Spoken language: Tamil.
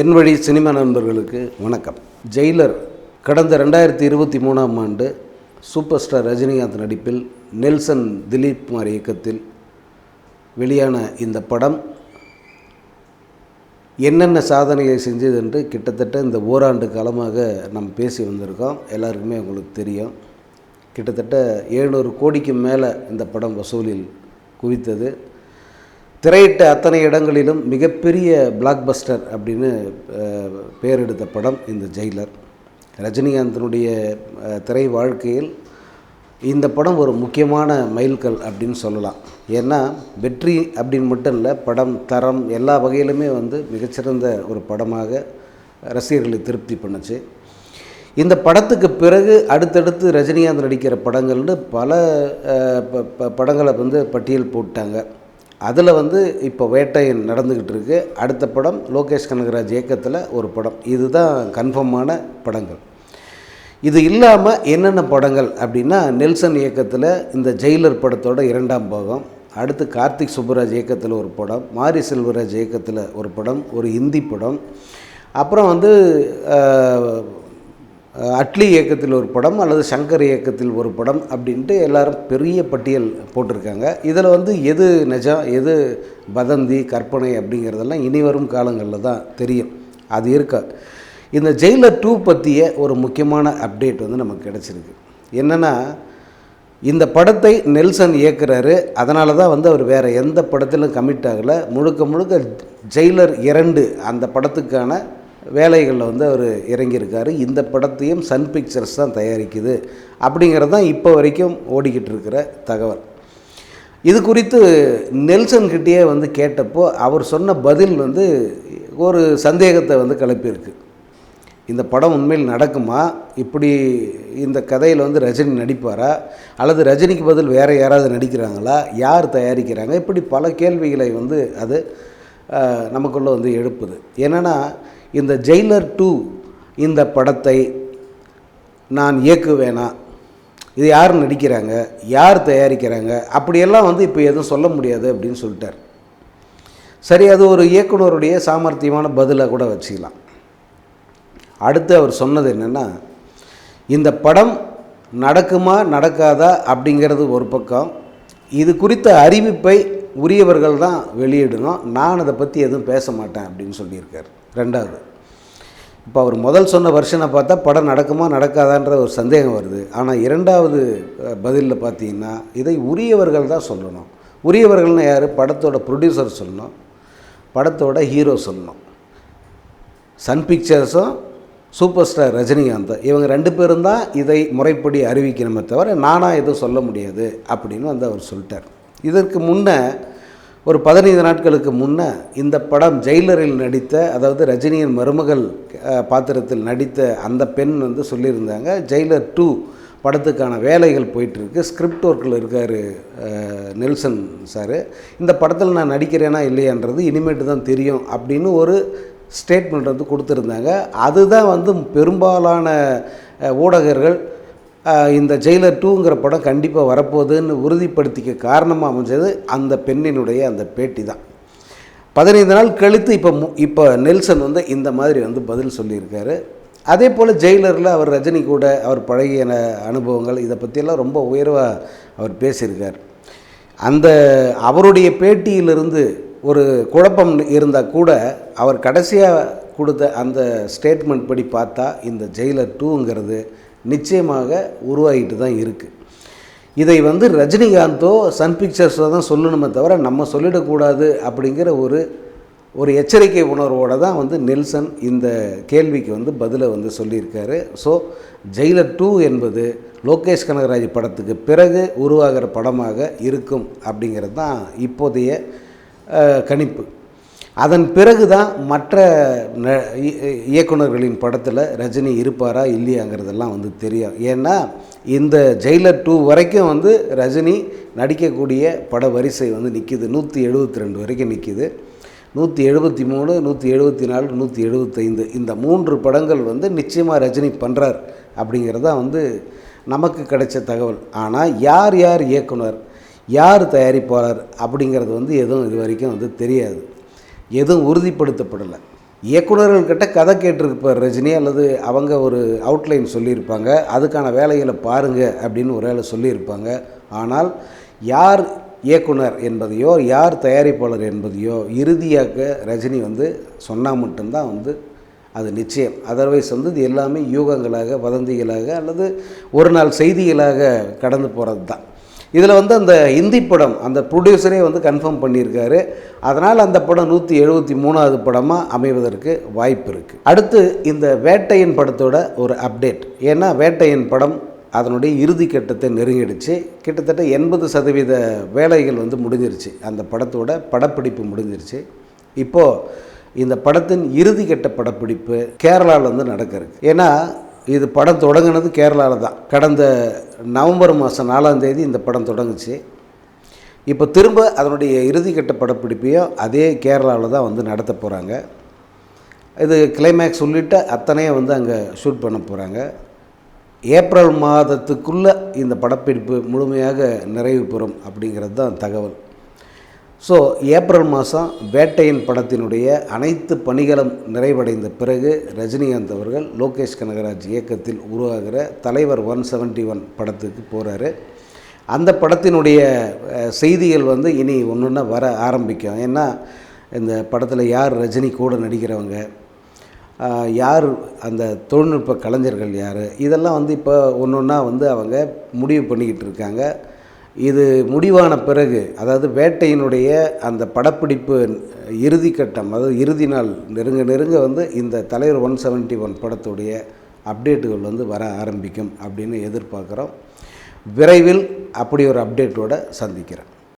என் வழி சினிமா நண்பர்களுக்கு வணக்கம். ஜெயிலர் கடந்த ரெண்டாயிரத்தி இருபத்தி மூணாம் ஆண்டு சூப்பர் ஸ்டார் ரஜினிகாந்த் நடிப்பில் நெல்சன் திலீப் குமார் இயக்கத்தில் வெளியான இந்த படம் என்னென்ன சாதனைகளை செஞ்சது என்று கிட்டத்தட்ட இந்த ஓராண்டு காலமாக நம்ம பேசி வந்திருக்கோம். எல்லாருக்குமே உங்களுக்கு தெரியும். கிட்டத்தட்ட எழுநூறு கோடிக்கு மேலே இந்த படம் வசூலில் குவித்தது. திரையிட்ட அத்தனை இடங்களிலும் மிகப்பெரிய பிளாக்பஸ்டர் அப்படின்னு பெயர் எடுத்த படம் இந்த ஜெயிலர். ரஜினிகாந்தனுடைய திரை வாழ்க்கையில் இந்த படம் ஒரு முக்கியமான மைல்கல் அப்படின்னு சொல்லலாம். ஏன்னா வெற்றி அப்படின்னு மட்டும் இல்லை படம் தரம் எல்லா வகையிலுமே வந்து மிகச்சிறந்த ஒரு படமாக ரசிகர்களை திருப்தி பண்ணுச்சு. இந்த படத்துக்கு பிறகு அடுத்தடுத்து ரஜினிகாந்த் நடிக்கிற படங்கள்னு பல ப- படங்களை வந்து பட்டியல் போட்டாங்க. அதில் வந்து இப்போ வேட்டையன் நடந்துக்கிட்டு இருக்குது அடுத்த படம் லோகேஷ் கனகராஜ் இயக்கத்தில் ஒரு படம். இதுதான் கன்ஃபார்மான படங்கள். இது இல்லாமல் என்னென்ன படங்கள் அப்படின்னா நெல்சன் இயக்கத்தில் இந்த ஜெயிலர் படத்தோட இரண்டாம் பாகம் அடுத்து கார்த்திக் சுப்புராஜ் இயக்கத்தில் ஒரு படம் மாரி செல்வராஜ் இயக்கத்தில் ஒரு படம் ஒரு ஹிந்தி படம். அப்புறம் வந்து அட்லி இயக்கத்தில் ஒரு படம் அல்லது சங்கர் இயக்கத்தில் ஒரு படம் அப்படின்ட்டு எல்லாரும் பெரிய பட்டியல் போட்டிருக்காங்க. இதில் வந்து எது நிஜம் எது வதந்தி கற்பனை அப்படிங்கிறதெல்லாம் இனி வரும் காலங்களில் தான் தெரியும். அது இருக்கா? இந்த ஜெயிலர் டூ பற்றிய ஒரு முக்கியமான அப்டேட் வந்து நமக்கு கிடச்சிருக்கு. என்னென்னா இந்த படத்தை நெல்சன் இயக்குறாரு. அதனால தான் வந்து அவர் வேறு எந்த படத்திலும் கமிட் ஆகலை. முழுக்க முழுக்க ஜெயிலர் இரண்டு அந்த படத்துக்கான வேலைகளில் வந்து அவர் இறங்கியிருக்காரு. இந்த படத்தையும் சன் பிக்சர்ஸ் தான் தயாரிக்குது அப்படிங்கிறது தான் இப்போ வரைக்கும் ஓடிக்கிட்டு இருக்கிற தகவல். இது குறித்து நெல்சன் கிட்டேயே வந்து கேட்டப்போ அவர் சொன்ன பதில் வந்து ஒரு சந்தேகத்தை வந்து கிளப்பியிருக்கு. இந்த படம் உண்மையில் நடக்குமா? இப்படி இந்த கதையில் வந்து ரஜினி நடிப்பாரா? அல்லது ரஜினிக்கு பதில் வேறு யாராவது நடிக்கிறாங்களா? யார் தயாரிக்கிறாங்க? இப்படி பல கேள்விகளை வந்து அது நமக்குள்ளே வந்து எழுப்புது. என்னென்னா இந்த ஜெயிலர் டூ இந்த படத்தை நான் இயக்குவேனா? இது யார் நடிக்கிறாங்க? யார் தயாரிக்கிறாங்க? அப்படியெல்லாம் வந்து இப்போ எதுவும் சொல்ல முடியாது அப்படின்னு சொல்லிட்டார். சரி அது ஒரு இயக்குனருடைய சாமர்த்தியமான பதிலை கூட வச்சுக்கலாம். அடுத்து அவர் சொன்னது என்னென்னா இந்த படம் நடக்குமா நடக்காதா அப்படிங்கிறது ஒரு பக்கம். இது குறித்த அறிவிப்பை உரியவர்கள் தான் வெளியிடணும். நான் அதை பற்றி எதுவும் பேச மாட்டேன் அப்படின்னு சொல்லியிருக்கார். ரெண்டாவது. இப்போ அவர் முதல் சொன்ன வருஷனை பார்த்தா படம் நடக்குமா நடக்காதான்ற ஒரு சந்தேகம் வருது. ஆனால் இரண்டாவது பதிலில் பார்த்தீங்கன்னா இதை உரியவர்கள் தான் சொல்லணும். உரியவர்கள்னு யார்? படத்தோட ப்ரொடியூசர் சொல்லணும். படத்தோட ஹீரோ சொல்லணும். சன் பிக்சர்ஸும் சூப்பர் ஸ்டார் ரஜினிகாந்த். இவங்க ரெண்டு பேரும் தான் இதை முறைப்படி அறிவிக்கணுமே தவிர நானாக எதுவும் சொல்ல முடியாது அப்படின்னு வந்து அவர் சொல்லிட்டார். இதற்கு முன்னே ஒரு பதினைந்து நாட்களுக்கு முன்னே இந்த படம் ஜெயிலரில் நடித்த அதாவது ரஜினியின் மருமகள் பாத்திரத்தில் நடித்த அந்த பெண் வந்து சொல்லியிருந்தாங்க ஜெயிலர் டூ படத்துக்கான வேலைகள் போயிட்டுருக்கு. ஸ்கிரிப்ட் ஒர்க்கில் இருக்கார் நெல்சன் சார். இந்த படத்தில் நான் நடிக்கிறேனா இல்லையான்றது இனிமேட்டு தான் தெரியும் அப்படின்னு ஒரு ஸ்டேட்மெண்ட் வந்து கொடுத்துருந்தாங்க. அதுதான் வந்து பெரும்பாலான ஊடகர்கள் இந்த ஜெயிலர் டூங்கிற படம் கண்டிப்பாக வரப்போகுதுன்னு உறுதிப்படுத்திக்க காரணமாக அமைஞ்சது அந்த பெண்ணினுடைய அந்த பேட்டி தான். பதினைந்து நாள் கழித்து இப்போ மு இப்போ நெல்சன் வந்து இந்த மாதிரி வந்து பதில் சொல்லியிருக்காரு. அதே போல் ஜெயிலரில் அவர் ரஜினி கூட அவர் பழகிய அனுபவங்கள் இதை பற்றியெல்லாம் ரொம்ப உயர்வாக அவர் பேசியிருக்கார். அந்த அவருடைய பேட்டியிலிருந்து ஒரு குழப்பம் இருந்தால் கூட அவர் கடைசியாக கொடுத்த அந்த ஸ்டேட்மெண்ட் படி பார்த்தா இந்த ஜெயிலர் டூங்கிறது நிச்சயமாக உருவாகிட்டு தான் இருக்குது இதை வந்து ரஜினிகாந்தோ சன் பிக்சர்ஸோ தான் சொல்லணுமே தவிர நம்ம சொல்லிடக்கூடாது அப்படிங்கிற ஒரு ஒரு எச்சரிக்கை உணர்வோடு தான் வந்து நெல்சன் இந்த கேள்விக்கு வந்து பதிலை வந்து சொல்லியிருக்காரு. ஸோ ஜெயிலர் டூ என்பது லோகேஷ் கனகராஜ் படத்துக்கு பிறகு உருவாகிற படமாக இருக்கும் அப்படிங்கிறது தான் இப்போதைய கணிப்பு. அதன் பிறகு தான் மற்ற ந- இ- இயக்குனர்களின் படத்தில் ரஜினி இருப்பாரா இல்லையாங்கிறதெல்லாம் வந்து தெரியும் ஏன்னா இந்த ஜெயிலர் டூ வரைக்கும் வந்து ரஜினி நடிக்கக்கூடிய பட வரிசை வந்து நிற்கிது நூற்றி எழுபத்தி ரெண்டு வரைக்கும் நிற்கிது நூற்றி எழுபத்தி மூணு நூற்றி எழுபத்தி நாலு நூற்றி எழுபத்தைந்து இந்த மூன்று படங்கள் வந்து நிச்சயமாக ரஜினி பண்ணுறார் அப்படிங்கிறது தான் வந்து நமக்கு கிடைச்ச தகவல். ஆனால் யார் யார் இயக்குனர் யார் தயாரிப்பாளர் அப்படிங்கிறது வந்து எதுவும் இது வரைக்கும் வந்து தெரியாது. எதுவும் உறுதிப்படுத்தப்படலை. இயக்குநர்கள்கிட்ட கதை கேட்டிருப்பார் ரஜினி அல்லது அவங்க ஒரு அவுட்லைன் சொல்லியிருப்பாங்க அதுக்கான வேலைகளை பாருங்கள் அப்படின்னு ஒரு வேலை சொல்லியிருப்பாங்க. ஆனால் யார் இயக்குனர் என்பதையோ யார் தயாரிப்பாளர் என்பதையோ இறுதியாக ரஜினி வந்து சொன்னால் மட்டும்தான் வந்து அது நிச்சயம். அதர்வைஸ் வந்து இது எல்லாமே யூகங்களாக வதந்திகளாக அல்லது ஒரு நாள் செய்திகளாக கடந்து போகிறது தான் இதில் வந்து அந்த ஹிந்தி படம் அந்த ப்ரொடியூசரே வந்து கன்ஃபார்ம் பண்ணியிருக்காரு. அதனால் அந்த படம் நூற்றி எழுபத்தி மூணாவது படமாக அமைவதற்கு வாய்ப்பு இருக்குது அடுத்து இந்த வேட்டையின் படத்தோட ஒரு அப்டேட் ஏன்னா வேட்டையின் படம் அதனுடைய இறுதி கட்டத்தை நெருங்கிடுச்சு. கிட்டத்தட்ட எண்பது சதவீத வேலைகள் வந்து முடிஞ்சிருச்சு. அந்த படத்தோட படப்பிடிப்பு முடிஞ்சிருச்சு. இப்போது இந்த படத்தின் இறுதி கட்ட படப்பிடிப்பு கேரளாவில் வந்து நடக்கிறது ஏன்னா இது படம் தொடங்கினது கேரளாவில் தான். கடந்த நவம்பர் மாதம் நாலாம் தேதி இந்த படம் தொடங்குச்சு. இப்போ திரும்ப அதனுடைய இறுதிக்கட்ட படப்பிடிப்பையும் அதே கேரளாவில் தான் வந்து நடத்த போகிறாங்க இது கிளைமேக்ஸ் உள்ளிட்ட அத்தனையும் வந்து அங்கே ஷூட் பண்ண போகிறாங்க ஏப்ரல் மாதத்துக்குள்ளே இந்த படப்பிடிப்பு முழுமையாக நிறைவு பெறும் அப்படிங்கிறது தான் தகவல். ஸோ ஏப்ரல் மாதம் வேட்டையின் படத்தினுடைய அனைத்து பணிகளும் நிறைவடைந்த பிறகு ரஜினிகாந்த் அவர்கள் லோகேஷ் கனகராஜ் இயக்கத்தில் உருவாகிற தலைவர் ஒன் செவன்ட்டி ஒன் படத்துக்கு போகிறாரு அந்த படத்தினுடைய செய்திகள் வந்து இனி ஒன்று ஒன்றா வர ஆரம்பிக்கும். ஏன்னா இந்த படத்தில் யார் ரஜினி கூட நடிக்கிறவங்க யார் அந்த தொழில்நுட்ப கலைஞர்கள் யார் இதெல்லாம் வந்து இப்போ ஒன்று ஒன்றா வந்து அவங்க முடிவு பண்ணிக்கிட்டு இருக்காங்க. இது முடிவான பிறகு அதாவது வேட்டையினுடைய அந்த படப்பிடிப்பு இறுதி கட்டம் அதாவது இறுதி நாள் நெருங்க நெருங்க வந்து இந்த தலைவர் ஒன் செவன்ட்டி ஒன் படத்துடைய அப்டேட்டுகள் வந்து வர ஆரம்பிக்கும் அப்படின்னு எதிர்பார்க்குறோம். விரைவில் அப்படி ஒரு அப்டேட்டோட சந்திக்கிறேன்.